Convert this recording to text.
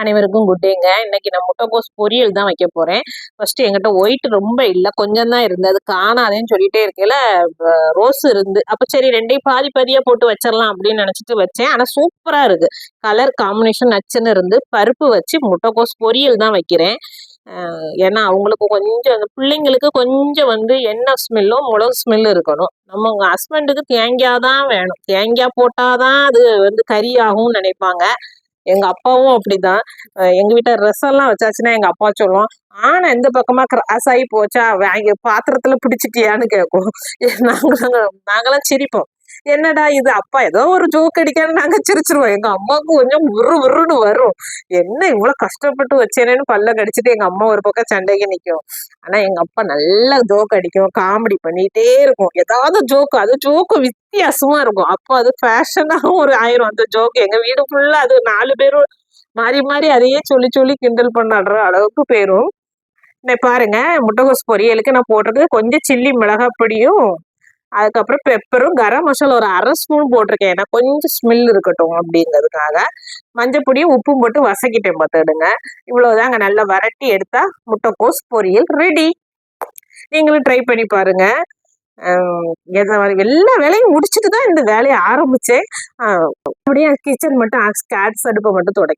அனைவருக்கும் குட்டேங்க இன்னைக்கு நான் முட்டைக்கோஸ் பொரியல் தான் வைக்க போறேன். ஃபர்ஸ்ட் எங்கிட்ட ஒயிட் ரொம்ப இல்லை. கொஞ்சம் தான் இருந்து அது காணாதேன்னு சொல்லிட்டே இருக்கையில் ரோஸ் இருந்து அப்போ சரி ரெண்டையும் பாதி பாதியா போட்டு வச்சிடலாம் அப்படின்னு நினைச்சிட்டு வச்சேன். ஆனா சூப்பரா இருக்கு. கலர் காம்பினேஷன் நச்சுன்னு இருந்து பருப்பு வச்சு முட்டைக்கோஸ் பொரியல் தான் வைக்கிறேன். ஏன்னா அவங்களுக்கு கொஞ்சம் அந்த பிள்ளைங்களுக்கு கொஞ்சம் வந்து எண்ணெய் ஸ்மெல்லும் மிளகு ஸ்மெல்லும் இருக்கணும். நம்ம உங்க ஹஸ்பண்டுக்கு தேங்காய் தான் வேணும். தேங்காய் போட்டாதான் அது வந்து கறி ஆகும்னு நினைப்பாங்க. எங்க அப்பாவும் அப்படிதான். எங்க வீட்டை ரசம் எல்லாம் வச்சாச்சுன்னா எங்க அப்பா சொல்லுவோம் ஆனா இந்த பக்கமா கிராஸ் ஆகி போச்சா? வாங்கி பாத்திரத்துல பிடிச்சிட்டியான்னு கேட்கும். நாங்களும் நாங்களாம் சிரிப்போம். என்னடா இது? அப்பா ஏதோ ஒரு ஜோக் அடிக்கான்னு நாங்க சிரிச்சிருவோம். எங்க அம்மாவுக்கு கொஞ்சம் உரு உருன்னு வரும். என்ன இவ்வளவு கஷ்டப்பட்டு வச்சேனேன்னு பல்ல கடிச்சிட்டு எங்க அம்மா ஒரு பக்கம் சண்டைக்கு நிற்கும் ஆனா எங்க அப்பா நல்லா ஜோக் அடிக்கும். காமெடி பண்ணிட்டே இருக்கும். ஏதாவது ஜோக் அது ஜோக்கு வித்தியாசமா இருக்கும். அப்போ அது ஃபேஷனாகவும் ஒரு ஆயிரும். அந்த ஜோக் எங்க வீடு ஃபுல்லா அது நாலு பேரும் மாறி மாறி அதையே சொல்லி சொல்லி கிண்டல் பண்ணாடுற அளவுக்கு போயிடும் இன்னைக்கு பாருங்க. முட்டைகோஸ் பொரியலுக்கு நான் போட்டிருக்கு கொஞ்சம் சில்லி மிளகாய் பொடியும் அதுக்கப்புறம் பெப்பரும் கரம் மசாலா ஒரு அரை ஸ்பூன் போட்டிருக்கேன். ஏன்னா கொஞ்சம் ஸ்மெல் இருக்கட்டும் அப்படிங்கிறதுக்காக. மஞ்சப்பொடியும் உப்பும் போட்டு வசக்கிட்டேன் பார்த்துடுங்க இவ்வளோதாங்க நல்லா வரட்டி எடுத்தா முட்டைக்கோஸ் பொரியல் ரெடி நீங்களும் ட்ரை பண்ணி பாருங்க. எல்லா வேலையும் முடிச்சுட்டு தான் இந்த வேலையை ஆரம்பிச்சேன். அப்படியே கிச்சன் மட்டும் ஸ்கேட்ஸ் அடுப்பை மட்டும் தொடை